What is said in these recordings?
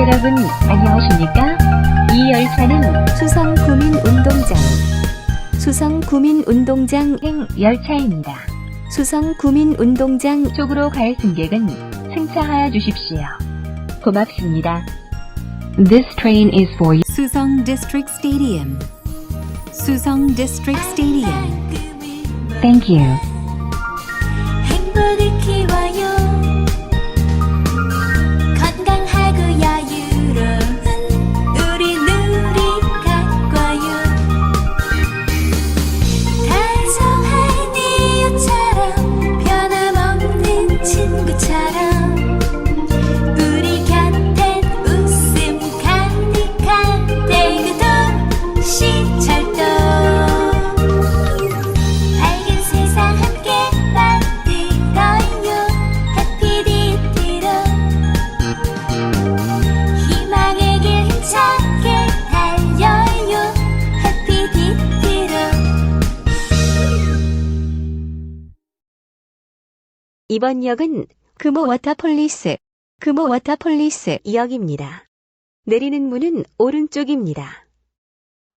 여러분, 안녕하십니까? 이 열차는 수성 구민 운동장 수성 구민 운동장 행 열차입니다. 수성 구민 운동장 쪽으로 갈 승객은 승차하여 주십시오. 고맙습니다. This train is for you. 수성 District Stadium 수성 District Stadium Thank you. 이번 역은 금호 워터폴리스 금호 워터폴리스 역입니다. 내리는 문은 오른쪽입니다.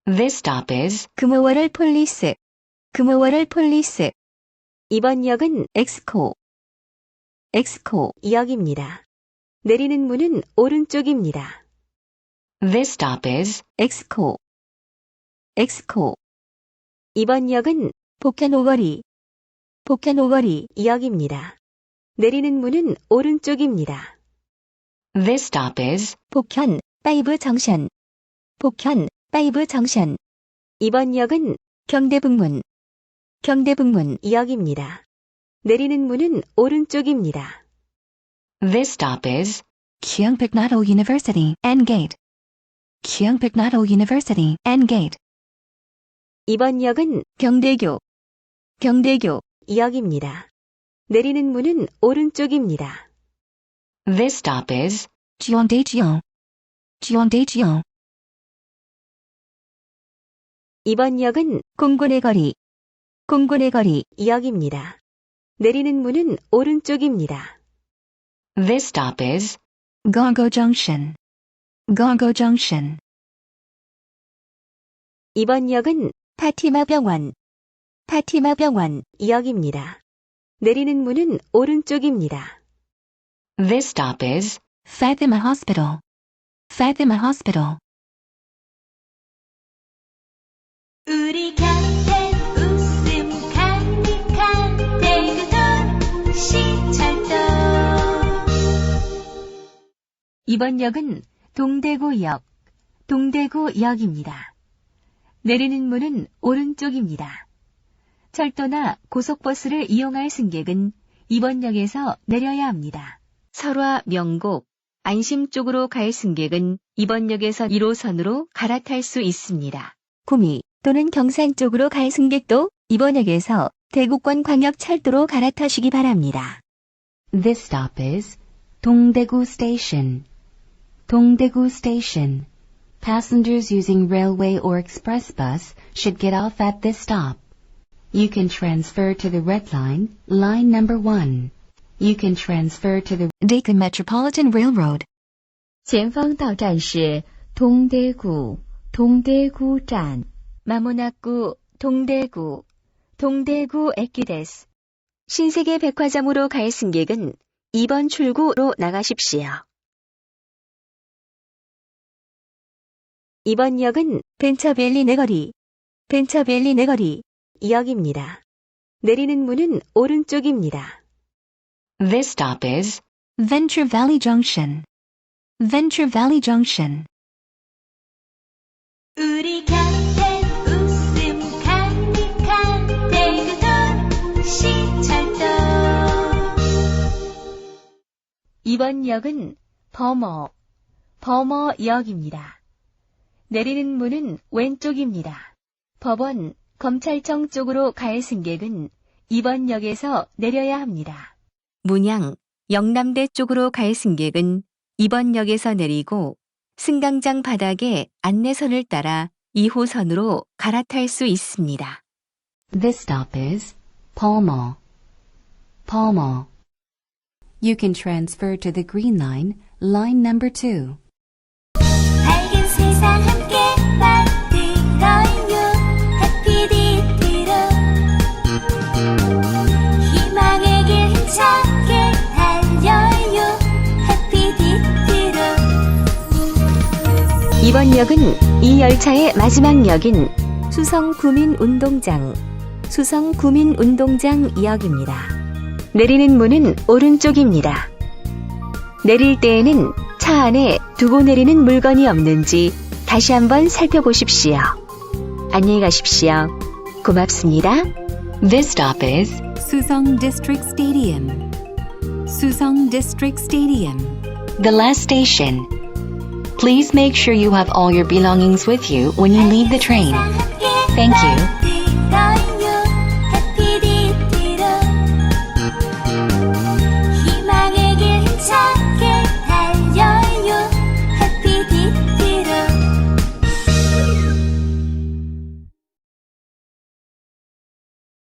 This stop is 금호워럴 폴리스 금호워럴 폴리스 이번 역은 엑스코 엑스코 역입니다. 내리는 문은 오른쪽입니다. This stop is 엑스코 엑스코 이번 역은 복현오거리 복현오거리 역입니다. 내리는 문은 오른쪽입니다. This stop is 복현 파이브 정션 복현 파이브 정션 이번 역은 경대북문 경대북문 역입니다. 내리는 문은 오른쪽입니다. This stop is Kyungpiknato University Endgate Kyungpiknato University Endgate 이번 역은 경대교 경대교 역입니다. 내리는 문은 오른쪽입니다. This stop is Jeondaejeon Jeondaejeon 이번 역은 공군의 거리 공군의 거리 역입니다. 내리는 문은 오른쪽입니다. This stop is Gongo Junction Gongo Junction 이번 역은 파티마 병원 파티마 병원 역입니다. 내리는 문은 오른쪽입니다. This stop is Fatima Hospital Fatima Hospital 우리 곁엔 웃음 가득한 대구도 시철도 이번 역은 동대구역, 동대구역입니다. 내리는 문은 오른쪽입니다. 철도나 고속버스를 이용할 승객은 이번 역에서 내려야 합니다. 설화, 명곡, 안심 쪽으로 갈 승객은 이번 역에서 1호선으로 갈아탈 수 있습니다. 구미 또는 경산 쪽으로 갈 승객도 이번 역에서 대구권 광역철도로 갈아타시기 바랍니다. This stop is Dongdaegu Station. Dongdaegu Station. Passengers using railway or express bus should get off at this stop. You can transfer to the red line, line number 1. You can transfer to the Daegu Metropolitan Railroad 前方到站是东대구东대구站。 마모나구, 동대구, 동대구 에키데스. 신세계 백화점으로 갈 승객은 2번 출구로 나가십시오. 이번 역은 벤처밸리 내거리 벤처밸리 내거리 역입니다. 내리는 문은 오른쪽입니다. This stop is Venture Valley Junction Venture Valley Junction 우리 곁엔 웃음 가득한 대구도 시철도 이번 역은 범어, 범어역입니다. 내리는 문은 왼쪽입니다. 법원, 검찰청 쪽으로 갈 승객은 이번 역에서 내려야 합니다. 문양, 영남대 쪽으로 갈 승객은 이번 역에서 내리고 승강장 바닥에 안내선을 따라 2호선으로 갈아탈 수 있습니다. This stop is Palma. Palma. You can transfer to the Green Line, line number 2. 역은 이 열차의 마지막 역인 수성구민운동장, 수성구민운동장 역입니다. 내리는 문은 오른쪽입니다. 내릴 때에는 차 안에 두고 내리는 물건이 없는지 다시 한번 살펴보십시오. 안녕히 가십시오. 고맙습니다. This stop is Susong District Stadium. Susong District Stadium. the last station. Please make sure you have all your belongings with you when you leave the train. Thank you.